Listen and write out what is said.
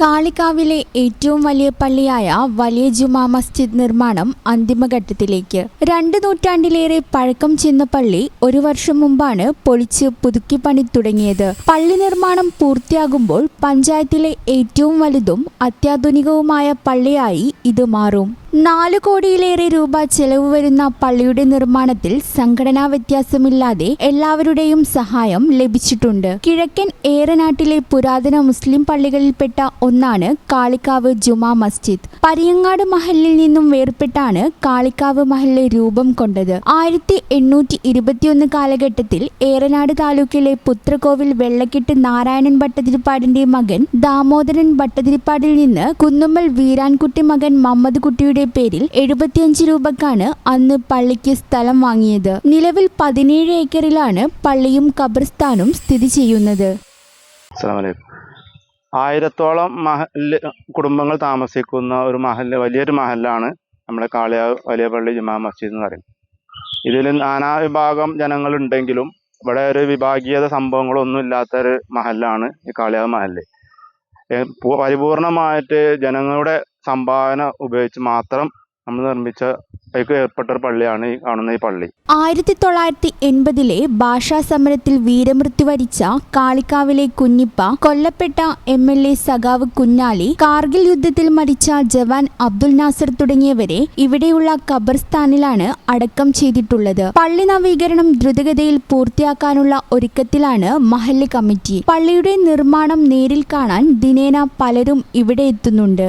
കാളികാവിലെ ഏറ്റവും വലിയ പള്ളിയായ വലിയ ജുമാ മസ്ജിദ് നിർമ്മാണം അന്തിമഘട്ടത്തിലേക്ക്. രണ്ട് നൂറ്റാണ്ടിലേറെ പഴക്കം ചെന്ന പള്ളി ഒരു വർഷം മുമ്പാണ് പൊളിച്ച് പുതുക്കി പണി തുടങ്ങിയത് പള്ളി നിർമ്മാണം പൂർത്തിയാകുമ്പോൾ പഞ്ചായത്തിലെ ഏറ്റവും വലുതും അത്യാധുനികവുമായ പള്ളിയായി ഇത് മാറും. നാല് കോടിയിലേറെ രൂപ ചെലവ് വരുന്ന പള്ളിയുടെ നിർമ്മാണത്തിൽ സംഘടനാ വ്യത്യാസമില്ലാതെ എല്ലാവരുടെയും സഹായം ലഭിച്ചിട്ടുണ്ട്. കിഴക്കൻ ഏറനാട്ടിലെ പുരാതന മുസ്ലിം പള്ളികളിൽപ്പെട്ട ഒന്നാണ് കാളിക്കാവ് ജുമാ മസ്ജിദ്. പരിയങ്ങാട് മഹലിൽ നിന്നും വേർപെട്ടാണ് കാളിക്കാവ് മഹലിലെ രൂപം കൊണ്ടത്. ആയിരത്തി എണ്ണൂറ്റി ഇരുപത്തിയൊന്ന് കാലഘട്ടത്തിൽ ഏറനാട് താലൂക്കിലെ പുത്രകോവിൽ വെള്ളക്കെട്ട് നാരായണൻ ഭട്ടതിരിപ്പാടിന്റെ മകൻ ദാമോദരൻ ഭട്ടതിരിപ്പാടിൽ നിന്ന് കുന്നുമ്മൽ വീരാൻകുട്ടി മകൻ മമ്മദ് കുട്ടിയുടെ പേരിൽ എഴുപത്തിയഞ്ച് രൂപക്കാണ് അന്ന് പള്ളിക്ക് സ്ഥലം വാങ്ങിയത്. നിലവിൽ പതിനേഴ് ഏക്കറിലാണ് പള്ളിയും ഖബർസ്ഥാനും സ്ഥിതി ചെയ്യുന്നത്. ആയിരത്തോളം മഹൽ കുടുംബങ്ങൾ താമസിക്കുന്ന ഒരു മഹൽ വലിയൊരു മഹലാണ് നമ്മുടെ കാളിയാവ് വലിയ പള്ളി ജുമാ മസ്ജിദ് എന്ന് പറയുന്നത്. ഇതിൽ നാനാ വിഭാഗം ജനങ്ങളുണ്ടെങ്കിലും ഇവിടെ ഒരു വിഭാഗീയത സംഭവങ്ങളൊന്നും ഇല്ലാത്ത ഒരു മഹലാണ് ഈ കാളിയാവ് മഹൽ പരിപൂർണമായിട്ട് ജനങ്ങളുടെ സംഭാവന ഉപയോഗിച്ച് മാത്രം നമ്മൾ നിർമ്മിച്ച ഏർപ്പെട്ട ഒരു പള്ളിയാണ് ഈ കാണുന്ന ഈ പള്ളി. ആയിരത്തി തൊള്ളായിരത്തി എൺപതിലെ ഭാഷാ സമരത്തിൽ വീരമൃത്യു വരിച്ച കാളിക്കാവിലെ കുഞ്ഞിപ്പ കൊല്ലപ്പെട്ട എം എൽ എ സഖാവ് കുഞ്ഞാലി കാർഗിൽ യുദ്ധത്തിൽ മരിച്ച ജവാൻ അബ്ദുൽ നാസർ തുടങ്ങിയവരെ ഇവിടെയുള്ള ഖബർസ്ഥാനിലാണ് അടക്കം ചെയ്തിട്ടുള്ളത്. പള്ളി നവീകരണം ദ്രുതഗതിയിൽ പൂർത്തിയാക്കാനുള്ള ഒരുക്കത്തിലാണ് മഹല്ല് കമ്മിറ്റി. പള്ളിയുടെ നിർമ്മാണം നേരിൽ കാണാൻ ദിനേന പലരും ഇവിടെ എത്തുന്നുണ്ട്.